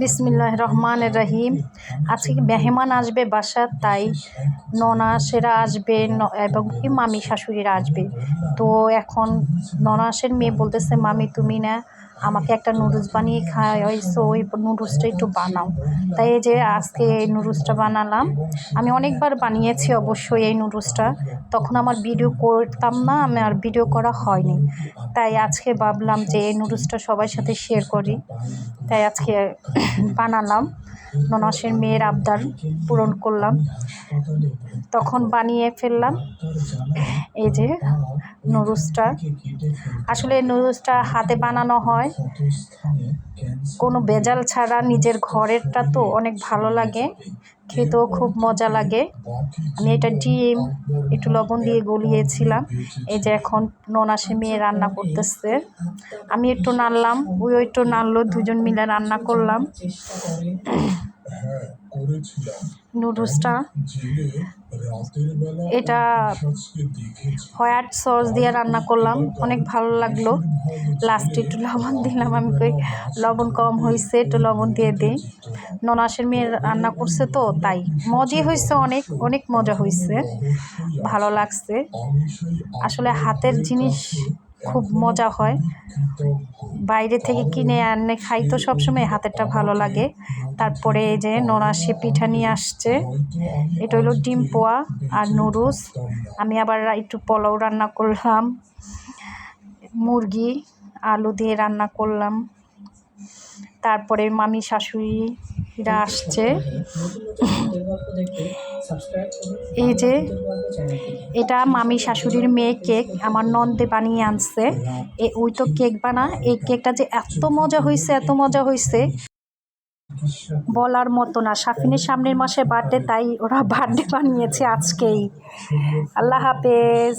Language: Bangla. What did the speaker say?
বিসমিল্লাহ রহমান রহিম। আজকে মেহমান আসবে বাসা তাই ননাসেরা আসবে এবং কি মামি শাশুড়িরা আসবে। তো এখন ননাসের মেয়ে বলতেছে, মামি, তুমি না আমাকে একটা নুডলস বানিয়ে খাওয়াইছো, ওই নুডলসটা একটু বানাও। তাই এই যে আজকে এই নুডলসটা বানালাম। আমি অনেকবার বানিয়েছি অবশ্যই এই নুডলসটা। তখন আমার ভিডিও করতাম না, আমি আর ভিডিও করা হয়নি। তাই আজকে ভাবলাম যে এই নুডলসটা সবার সাথে শেয়ার করি। তাই আজকে বানালাম। ননাসের মেয়ের আবদার পূরণ করলাম। তখন বানিয়ে ফেললাম। এই যে নুডলসটা আসলে এই নুডলসটা হাতে বানানো হয়। কোনো বেজাল ছাড়া নিজের ঘরেরটা তো অনেক ভালো লাগে। খেতেও খুব মজা লাগে। আমি এটা ডিম একটু লবণ দিয়ে গলিয়েছিলাম। এই যে এখন ননাসে মেয়ে রান্না করতেছে। আমি একটু নাড়লাম ওই একটু নাড়লো দুজন মিলে রান্না করলাম। নুডলসটা এটা হোয়াইট সস দিয়ে রান্না করলাম। অনেক ভালো লাগল। লাস্টে একটু লবণ দিলাম। আমি কই, লবণ কম হয়েছে একটু লবণ দিয়ে দিই। ননাসের মেয়ের রান্না করছে তো, তাই। মজাই হয়েছে অনেক অনেক মজা হয়েছে ভালো লাগছে। আসলে হাতের জিনিস খুব মজা হয়। বাইরে থেকে কিনে আনে, খাই তো সবসময় হাতেরটা ভালো লাগে। তারপরে এই যে ননাসে পিঠা নিয়ে আসছে, এটা হলো ডিম পোয়া আর নুডলস। আমি আবার একটু পোলাও রান্না করলাম, মুরগি, আলু দিয়ে রান্না করলাম। তারপরে মামি শাশুড়িরা আসছে। এই যে এটা মামি শাশুড়ির মেয়ে কেক, আমার নন্দে বানিয়ে আনছে। এ, ওই তো কেক বানা, এই কেকটা যে এত মজা হয়েছে এত মজা হয়েছে বলার মতো না সাফিনের সামনের মাসে বার্থডে তাই ওরা বার্থডে বানিয়েছে আজকেই। আল্লাহ হাফেজ।